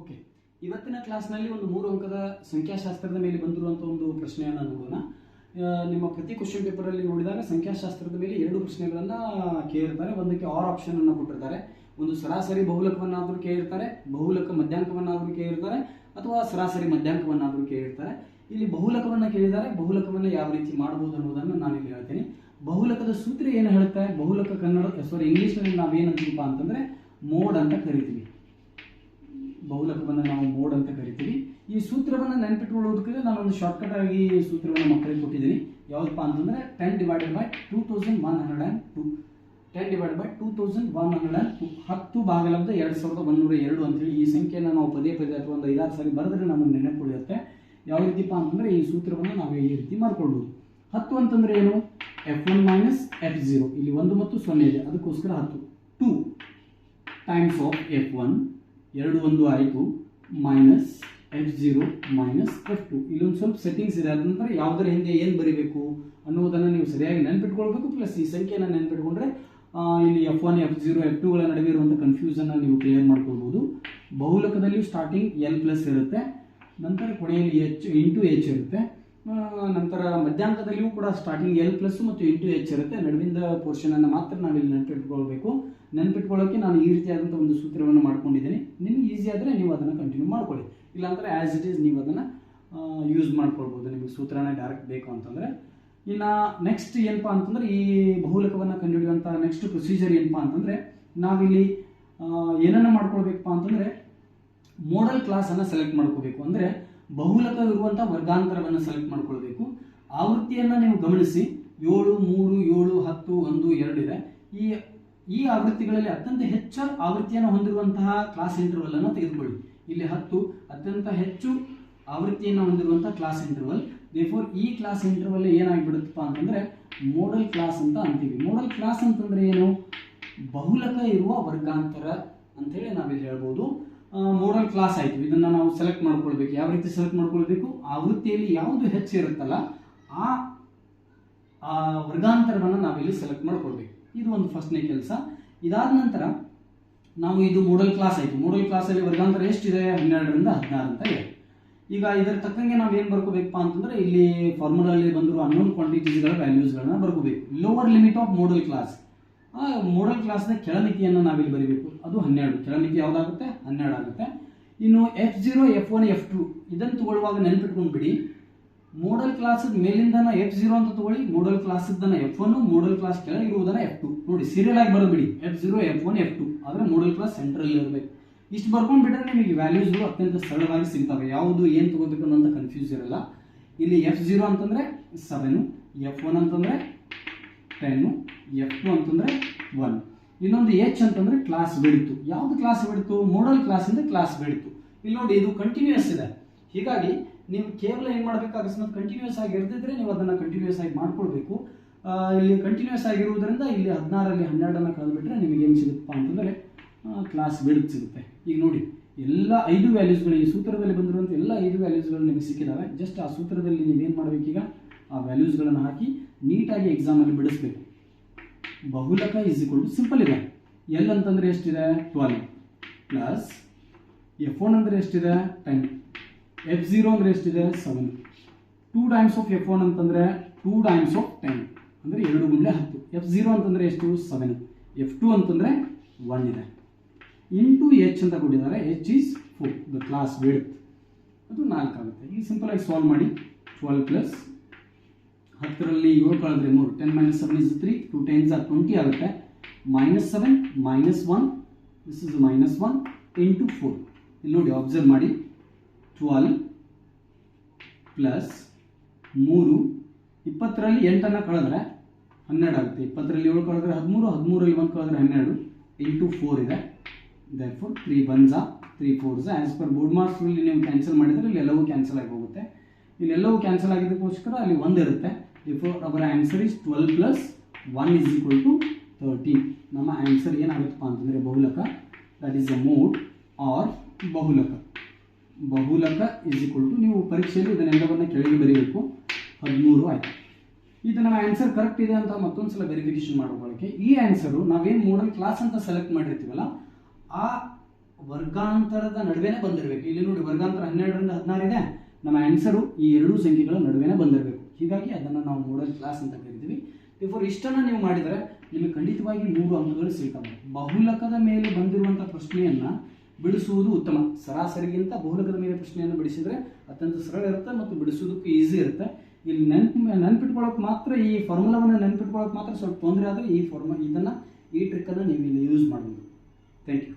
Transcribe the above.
Okay ಇವತ್ತಿನ ಕ್ಲಾಸ್ನಲ್ಲಿ ಒಂದು ಮೂರು ಅಂಕದ ಸಂಖ್ಯಾಶಾಸ್ತ್ರದ ಮೇಲೆ ಬಂದಿರುವಂಥ ಒಂದು ಪ್ರಶ್ನೆಯನ್ನು ನೋಡೋಣ. ನಿಮ್ಮ ಪ್ರತಿ ಕ್ವಶನ್ ಪೇಪರಲ್ಲಿ ನೋಡಿದಾಗ ಸಂಖ್ಯಾಶಾಸ್ತ್ರದ ಮೇಲೆ ಎರಡು ಪ್ರಶ್ನೆಗಳನ್ನು ಕೇಳಿರ್ತಾರೆ ಒಂದಕ್ಕೆ ಆರ್ ಆಪ್ಷನ್ ಅನ್ನು ಕೊಟ್ಟಿರ್ತಾರೆ. ಒಂದು ಸರಾಸರಿ ಬಹುಲಕವನ್ನಾದರೂ ಕೇಳಿರ್ತಾರೆ ಬಹುಲಕ ಮಧ್ಯಾಂಕವನ್ನಾದರೂ ಕೇಳಿರ್ತಾರೆ ಅಥವಾ ಸರಾಸರಿ ಮಧ್ಯಾಂಕವನ್ನಾದರೂ ಕೇಳಿರ್ತಾರೆ ಇಲ್ಲಿ ಬಹುಲಕವನ್ನು ಕೇಳಿದ್ದಾರೆ ಬಹುಲಕವನ್ನು ಯಾವ ರೀತಿ ಮಾಡಬಹುದು ಅನ್ನೋದನ್ನು ನಾನು ಇಲ್ಲಿ ಹೇಳ್ತೀನಿ. ಬಹುಲಕದ ಸೂತ್ರ ಏನು ಹೇಳುತ್ತೆ? ಬಹುಲಕ ಕನ್ನಡ ಸಾರಿ ಇಂಗ್ಲೀಷ್ನಲ್ಲಿ ನಾವೇನಂತೀವಪ್ಪ ಅಂತಂದ್ರೆ ಮೋಡ್ ಅಂತ ಕರಿತೀವಿ. ಬಹುಲಕವನ್ನು ನಾವು ಮೋಡ್ ಅಂತ ಕರಿತೀವಿ. ಈ ಸೂತ್ರವನ್ನು ನೆನಪಿಟ್ಕೊಳ್ಳೋದಕ್ಕೆ ನಾನು ಒಂದು ಶಾರ್ಟ್ಕಟ್ ಆಗಿ ಸೂತ್ರವನ್ನು ಮಕ್ಕಳಿಗೆ ಕೊಟ್ಟಿದ್ದೀನಿ. ಯಾವುದಪ್ಪ ಅಂತಂದ್ರೆ ten divided by two thousand one hundred and two ten divide by two thousand one hundred and two ಹತ್ತು ಭಾಗಲಬ್ಧ ಎರಡು ಸಾವಿರದ ಒಂದೂರ ಎರಡು ಅಂತೇಳಿ ಈ ಸಂಖ್ಯೆಯನ್ನು ನಾವು ಪದೇ ಪದೇ ಅಥವಾ ಒಂದು ಐದಾರು ಸಾರಿ ಬರೆದ್ರೆ ನಮಗೆ ನೆನಪುಳಿಯುತ್ತೆ. ಯಾವ ರೀತಿಪ್ಪ ಅಂತಂದ್ರೆ ಈ ಸೂತ್ರವನ್ನು ನಾವು ಈ ರೀತಿ ಮಾಡ್ಕೊಳ್ಬೋದು. ಹತ್ತು ಅಂತಂದ್ರೆ ಏನು? F one minus F zero ಇಲ್ಲಿ ಒಂದು ಮತ್ತು ಸೊನ್ನೆ ಇದೆ. ಅದಕ್ಕೋಸ್ಕರ ಹತ್ತು. Two times of F one ಎರಡು ಒಂದು ಆಯಿತು. Minus F zero minus F two. ಇಲ್ಲೊಂದು ಸ್ವಲ್ಪ ಸೆಟ್ಟಿಂಗ್ಸ್ ಇದೆ. ಅದ ನಂತರ ಯಾವುದರ ಹಿಂದೆ ಏನು ಬರೀಬೇಕು ಅನ್ನೋದನ್ನು ನೀವು ಸರಿಯಾಗಿ ನೆನ್ಪಿಟ್ಕೊಳ್ಬೇಕು. ಪ್ಲಸ್ ಈ ಸಂಖ್ಯೆಯನ್ನು ನೆನ್ಪಿಟ್ಕೊಂಡ್ರೆ ಇಲ್ಲಿ F one, F zero, F ಟುಗಳ ನಡುವೆ ಇರುವಂಥ ಕನ್ಫ್ಯೂಸನ್ನ ನೀವು ಕ್ಲಿಯರ್ ಮಾಡ್ಕೊಳ್ಬೋದು. ಬಹುಲಕದಲ್ಲಿ ಸ್ಟಾರ್ಟಿಂಗ್ ಎಲ್ ಪ್ಲಸ್ ಇರುತ್ತೆ. ನಂತರ ಕೊನೆಯಲ್ಲಿ ಎಚ್ ಇಂಟು ಎಚ್ ಇರುತ್ತೆ. ನಂತರ ಮಧ್ಯಾಹ್ನದಲ್ಲಿಯೂ ಕೂಡ ಸ್ಟಾರ್ಟಿಂಗ್ ಎಲ್ ಪ್ಲಸ್ ಮತ್ತು ಇಂಟು ಎಚ್ ಇರುತ್ತೆ. ನಡುವಿನ ಪೋರ್ಷನ್ ಅನ್ನು ಮಾತ್ರ ನಾವಿಲ್ಲಿ ನೆನಪಿಟ್ಕೊಳ್ಬೇಕು. ನೆನಪಿಟ್ಕೊಳ್ಳೋಕೆ ನಾನು ಈ ರೀತಿಯಾದಂಥ ಒಂದು ಸೂತ್ರವನ್ನು ಮಾಡ್ಕೊಂಡಿದ್ದೀನಿ. ನಿಮ್ಗೆ ಈಸಿ ಆದರೆ ನೀವು ಅದನ್ನು ಕಂಟಿನ್ಯೂ ಮಾಡ್ಕೊಳ್ಳಿ. ಇಲ್ಲಾಂದರೆ ಆ್ಯಸ್ ಇಟ್ ಈಸ್ ನೀವು ಅದನ್ನು ಯೂಸ್ ಮಾಡ್ಕೊಳ್ಬೋದು. ನಿಮಗೆ ಸೂತ್ರನ ಡೈರೆಕ್ಟ್ ಬೇಕು ಅಂತಂದರೆ. ಇನ್ನು ನೆಕ್ಸ್ಟ್ ಏನಪ್ಪ ಅಂತಂದ್ರೆ ಈ ಬಹುಲಕವನ್ನು ಕಂಡುಹಿಡಿಯುವಂಥ ನೆಕ್ಸ್ಟ್ ಪ್ರೊಸೀಜರ್ ಏನಪ್ಪ ಅಂತಂದರೆ, ನಾವಿಲ್ಲಿ ಏನನ್ನು ಏನನ್ನ ಮಾಡ್ಕೊಳ್ಬೇಕಪ್ಪ ಅಂತಂದರೆ ಮೋಡಲ್ ಕ್ಲಾಸನ್ನು ಸೆಲೆಕ್ಟ್ ಮಾಡ್ಕೋಬೇಕು. ಅಂದರೆ ಬಹುಲಕ ಇರುವಂಥ ವರ್ಗಾಂತರವನ್ನು ಸೆಲೆಕ್ಟ್ ಮಾಡ್ಕೊಳ್ಬೇಕು. ಆವೃತ್ತಿಯನ್ನು ನೀವು ಗಮನಿಸಿ. ಏಳು, ಮೂರು, ಏಳು, ಹತ್ತು, ಒಂದು, ಎರಡು ಇದೆ. ಈ ಈ ಆವೃತ್ತಿಗಳಲ್ಲಿ ಅತ್ಯಂತ ಹೆಚ್ಚು ಆವೃತ್ತಿಯನ್ನು ಹೊಂದಿರುವಂತಹ ಕ್ಲಾಸ್ ಇಂಟರ್ವಲ್ ಅನ್ನು ತೆಗೆದುಕೊಳ್ಳಿ. ಇಲ್ಲಿ ಹತ್ತು, ಅತ್ಯಂತ ಹೆಚ್ಚು ಆವೃತ್ತಿಯನ್ನು ಹೊಂದಿರುವಂತಹ ಕ್ಲಾಸ್ ಇಂಟರ್ವಲ್ ದೇಫೋರ್ ಈ ಕ್ಲಾಸ್ ಇಂಟರ್ವಲ್ ಏನಾಗ್ಬಿಡುತ್ತಪ್ಪ ಅಂತಂದ್ರೆ ಮೋಡಲ್ ಕ್ಲಾಸ್ ಅಂತ ಅಂತೀವಿ. ಮೋಡಲ್ ಕ್ಲಾಸ್ ಅಂತಂದ್ರೆ ಏನು? ಬಹುಲಕ ಇರುವ ವರ್ಗಾಂತರ ಅಂತೇಳಿ ನಾವಿಲ್ಲಿ ಹೇಳ್ಬೋದು. ಮೋಡಲ್ ಕ್ಲಾಸ್ ಆಯಿತು. ಇದನ್ನ ನಾವು ಸೆಲೆಕ್ಟ್ ಮಾಡ್ಕೊಳ್ಬೇಕು. ಯಾವ ರೀತಿ ಸೆಲೆಕ್ಟ್ ಮಾಡ್ಕೊಳ್ಬೇಕು? ಆ ವೃತ್ತಿಯಲ್ಲಿ ಯಾವುದು ಹೆಚ್ಚು ಇರುತ್ತಲ್ಲ, ಆ ಆ ವರ್ಗಾಂತರವನ್ನು ನಾವಿಲ್ಲಿ ಸೆಲೆಕ್ಟ್ ಮಾಡ್ಕೊಳ್ಬೇಕು. ಇದು ಒಂದು ಫಸ್ಟ್ನೇ ಕೆಲಸ. ಇದಾದ ನಂತರ ನಾವು ಇದು ಮೋಡಲ್ ಕ್ಲಾಸ್ ಆಯಿತು. ಮೋಡಲ್ ಕ್ಲಾಸಲ್ಲಿ ವರ್ಗಾಂತರ ಎಷ್ಟಿದೆ? ಹನ್ನೆರಡರಿಂದ ಹದಿನಾರು ಅಂತ ಇದೆ. ಈಗ ಇದರ ತಕ್ಕಂಗೆ ನಾವು ಏನು ಬರ್ಕೋಬೇಕಪ್ಪ ಅಂತಂದ್ರೆ, ಇಲ್ಲಿ ಫಾರ್ಮುಲಲ್ಲಿ ಬಂದಿರುವ ಅನ್ನೋನ್ ಕ್ವಾಂಟಿಟೀಸ್ಗಳ ವ್ಯಾಲ್ಯೂಸ್ಗಳನ್ನ ಬರ್ಕೋಬೇಕು. Lower limit of modal class modal ಕ್ಲಾಸ್ನ ಕೆಳಮಿತಿಯನ್ನು ನಾವಿಲ್ಲಿ ಬರೀಬೇಕು. ಅದು ಹನ್ನೆರಡು. ಕೆಳಮಿತಿ ಯಾವುದಾಗುತ್ತೆ? ಹನ್ನೆರಡು ಆಗುತ್ತೆ. ಇನ್ನು F zero F one F two ಇದನ್ನು ತಗೊಳ್ಳುವಾಗ ನೆನ್ಪಿಟ್ಕೊಂಡು ಬಿಡಿ. ಮೋಡಲ್ ಕ್ಲಾಸ್ ಮೇಲಿಂದನ ಎಫ್ ಜೀರೋ ಅಂತ ತಗೊಳ್ಳಿ modal class F one modal class ಕೆಳಗಿರುವುದನ್ನ F two ನೋಡಿ ಸೀರಿಯಲ್ ಆಗಿ ಬರೋಬಿಡಿ F zero F one F two ಆದರೆ ಮೋಡಲ್ ಕ್ಲಾಸ್ ಸೆಂಟ್ರಲ್ಲಿ ಇರಬೇಕು. ಇಷ್ಟು ಬರ್ಕೊಂಡು ಬಿಟ್ರೆ ನಿಮಗೆ ವ್ಯಾಲ್ಯೂಸ್ಗಳು ಅತ್ಯಂತ ಸರಳವಾಗಿ ಸಿಗ್ತವೆ. ಯಾವುದು ಏನು ತಗೋಬೇಕು ಅನ್ನೋಂಥ ಕನ್ಫ್ಯೂಸ್ ಇರಲ್ಲ. ಇಲ್ಲಿ ಎಫ್ ಜೀರೋ ಅಂತಂದ್ರೆ ಸೆವೆನು ಎಫ್ ಒನ್ ಅಂತಂದ್ರೆ ಟೆನ್ನು ಎಫ್ ಟು ಅಂತಂದ್ರೆ ಒನ್. ಇನ್ನೊಂದು ಎಚ್ ಅಂತಂದ್ರೆ ಕ್ಲಾಸ್ ಬೆಳೀತು ಯಾವುದು ಕ್ಲಾಸ್ ಬೆಳೀತು ಮೋಡಲ್ ಕ್ಲಾಸಿಂದ ಕ್ಲಾಸ್ ಬೆಳೀತು ಇಲ್ಲಿ ನೋಡಿ, ಇದು ಕಂಟಿನ್ಯೂಸ್ ಇದೆ. ಹೀಗಾಗಿ ನೀವು ಕೇವಲ ಏನು ಮಾಡಬೇಕು ಅಕಸ್ಮಾತ್ ಕಂಟಿನ್ಯೂಸ್ ಆಗಿ ಇರ್ದಿದ್ರೆ ನೀವು ಅದನ್ನು ಕಂಟಿನ್ಯೂಸ್ ಆಗಿ ಮಾಡ್ಕೊಳ್ಬೇಕು. ಇಲ್ಲಿ ಕಂಟಿನ್ಯೂಸ್ ಆಗಿರುವುದರಿಂದ ಇಲ್ಲಿ ಹದಿನಾರಲ್ಲಿ ಹನ್ನೆರಡನ್ನು ಕಳೆದುಬಿಟ್ರೆ ನಿಮಗೆ ಏನು ಸಿಗುತ್ತಪ್ಪ ಅಂತಂದರೆ ಕ್ಲಾಸ್ ಬೆಳಕು ಸಿಗುತ್ತೆ. ಈಗ ನೋಡಿ, ಎಲ್ಲ ಐದು ವ್ಯಾಲ್ಯೂಸ್ಗಳು ಈ ಸೂತ್ರದಲ್ಲಿ ಬಂದಿರುವಂಥ ಎಲ್ಲ ಐದು ವ್ಯಾಲ್ಯೂಸ್ಗಳು ನಿಮಗೆ ಸಿಕ್ಕಿದಾವೆ. ಜಸ್ಟ್ ಆ ಸೂತ್ರದಲ್ಲಿ ನೀವೇನು ಮಾಡಬೇಕೀಗ? ಆ ವ್ಯಾಲ್ಯೂಸ್ಗಳನ್ನು ಹಾಕಿ ನೀಟಾಗಿ ಎಕ್ಸಾಮಲ್ಲಿ ಬಿಡಿಸ್ಬೇಕು. ಬಹುಲಕ ಈಸ್ ಇಕ್ವಲ್ ಟು ಸಿಂಪಲ್ ಇದೆ. ಎಲ್ ಅಂತಂದ್ರೆ ಎಷ್ಟಿದೆ? ಟ್ವೆಲ್ ಪ್ಲಸ್ ಎಫ್ ಒನ್ ಅಂದರೆ ಎಷ್ಟಿದೆ? ಟೆನ್ ಎಫ್ ಜೀರೋ ಅಂದರೆ ಎಷ್ಟಿದೆ? Seven two times of F one ಅಂತಂದರೆ ಟೂ ಟೈಮ್ಸ್ ಆಫ್ ಟೆನ್ ಅಂದರೆ ಎರಡು ಮುಂದೆ ಹತ್ತು. ಎಫ್ ಜೀರೋ ಅಂತಂದರೆ ಎಷ್ಟು? ಸೆವೆನ್ ಎಫ್ ಟು ಅಂತಂದರೆ ಒನ್ ಇದೆ. ಇಂಟು ಎಚ್ ಅಂತ ಕೊಟ್ಟಿದ್ದಾರೆ. H is four the class width ಅದು ನಾಲ್ಕು ಆಗುತ್ತೆ ಈಗ ಸಿಂಪಲ್ ಆಗಿ ಸಾಲ್ವ್ ಮಾಡಿ. ಟ್ವೆಲ್ ಪ್ಲಸ್ ಹತ್ತರಲ್ಲಿ ಏಳು ಕಳೆದ್ರೆ ಮೂರು. Ten minus seven is three two tens are twenty ಆಗುತ್ತೆ. Minus seven minus one this is minus one into four ಇಲ್ಲಿ ನೋಡಿ ಅಬ್ಸರ್ವ್ ಮಾಡಿ. ಟ್ವೆಲ್ ಪ್ಲಸ್ ಮೂರು. ಇಪ್ಪತ್ತರಲ್ಲಿ ಎಂಟನ್ನು ಕಳೆದ್ರೆ ಹನ್ನೆರಡು ಆಗುತ್ತೆ. ಇಪ್ಪತ್ತರಲ್ಲಿ ಏಳು ಕಳೆದ್ರೆ ಹದಿಮೂರು, ಹದಿಮೂರಲ್ಲಿ ಒಂದು ಕಳೆದ್ರೆ ಹನ್ನೆರಡು ಇಂಟು ಫೋರ್ ಇದೆ. Four three ones three fours as per board ಮಾರ್ಕ್ಸ್ನಲ್ಲಿ ನೀವು ಕ್ಯಾನ್ಸಲ್ ಮಾಡಿದರೆ ಇಲ್ಲಿ ಎಲ್ಲವೂ ಕ್ಯಾನ್ಸಲ್ ಆಗಿ ಹೋಗುತ್ತೆ. ಇಲ್ಲೆಲ್ಲವೂ ಕ್ಯಾನ್ಸಲ್ ಆಗಿದ್ದಕ್ಕೋಸ್ಕರ ಅಲ್ಲಿ ಒಂದು ಇರುತ್ತೆ ಫೋರ್ ಅವರ answer is twelve plus one is equal to thirteen ನಮ್ಮ ಆನ್ಸರ್ ಏನಾಗುತ್ತಪ್ಪ ಅಂತಂದರೆ ಬಹುಲಕ that is a mode or ಬಹುಲಕ. ಬಹುಲಕ ಇಸ್ ಈಕ್ವಲ್ ಟು ನೀವು ಪರೀಕ್ಷೆಯಲ್ಲಿ ಇದನ್ನೆಲ್ಲವನ್ನು ಕೆಳಗೆ ಬರೀಬೇಕು. ಹದಿಮೂರು ಆಯಿತು. ಇದು ನಮ್ಮ ಆನ್ಸರ್ ಕರೆಕ್ಟ್ ಇದೆ ಅಂತ ಮತ್ತೊಂದು ಸಲ ವೆರಿಫಿಕೇಶನ್ ಮಾಡ್ಕೊಳ್ಳೋಕ್ಕೆ ಈ ಆನ್ಸರು ನಾವೇನು ಮೋಡಲ್ ಕ್ಲಾಸ್ ಅಂತ ಸೆಲೆಕ್ಟ್ ಮಾಡಿರ್ತೀವಲ್ಲ, ಆ ವರ್ಗಾಂತರದ ನಡುವೆನೇ ಬಂದಿರಬೇಕು. ಇಲ್ಲಿ ನೋಡಿ, ವರ್ಗಾಂತರ ಹನ್ನೆರಡರಿಂದ ಹದಿನಾರು ಇದೆ. ನಮ್ಮ ಆನ್ಸರು ಈ ಎರಡೂ ಸಂಖ್ಯೆಗಳ ನಡುವೆನೇ ಬಂದಿರಬೇಕು. ಹೀಗಾಗಿ ಅದನ್ನು ನಾವು ಮೋಡಲ್ ಕ್ಲಾಸ್ ಅಂತ ಕರಿತೀವಿ. ಬಿಫೋರ್ ಇಷ್ಟನ್ನು ನೀವು ಮಾಡಿದರೆ ನಿಮಗೆ ಖಂಡಿತವಾಗಿ ಮೂರು ಅಂಕಗಳು ಸಿಗ್ತವೆ. ಬಹುಲಕದ ಮೇಲೆ ಬಂದಿರುವಂಥ ಪ್ರಶ್ನೆಯನ್ನು ಬಿಡಿಸುವುದು ಉತ್ತಮ. ಸರಾಸರಿಗಿಂತ ಬಹುಲಕದ ಮೇಲೆ ಪ್ರಶ್ನೆಯನ್ನು ಬಿಡಿಸಿದರೆ ಅತ್ಯಂತ ಸರಳ ಇರುತ್ತೆ ಮತ್ತು ಬಿಡಿಸೋದಕ್ಕೂ ಈಸಿ ಇರುತ್ತೆ. ಇಲ್ಲಿ ನೆನ್ಪು ನೆನ್ಪಿಟ್ಕೊಳ್ಳೋಕೆ ಮಾತ್ರ ಈ ಫಾರ್ಮುಲಾವನ್ನು ನೆನ್ಪಿಟ್ಕೊಳ್ಳೋಕೆ ಮಾತ್ರ ಸ್ವಲ್ಪ ತೊಂದರೆ ಆದರೆ ಈ ಫಾರ್ಮ ಇದನ್ನು ಈ ಟ್ರಿಕ್ಕನ್ನು ನೀವು ಇಲ್ಲಿ ಯೂಸ್ ಮಾಡ್ಬೋದು. Thank you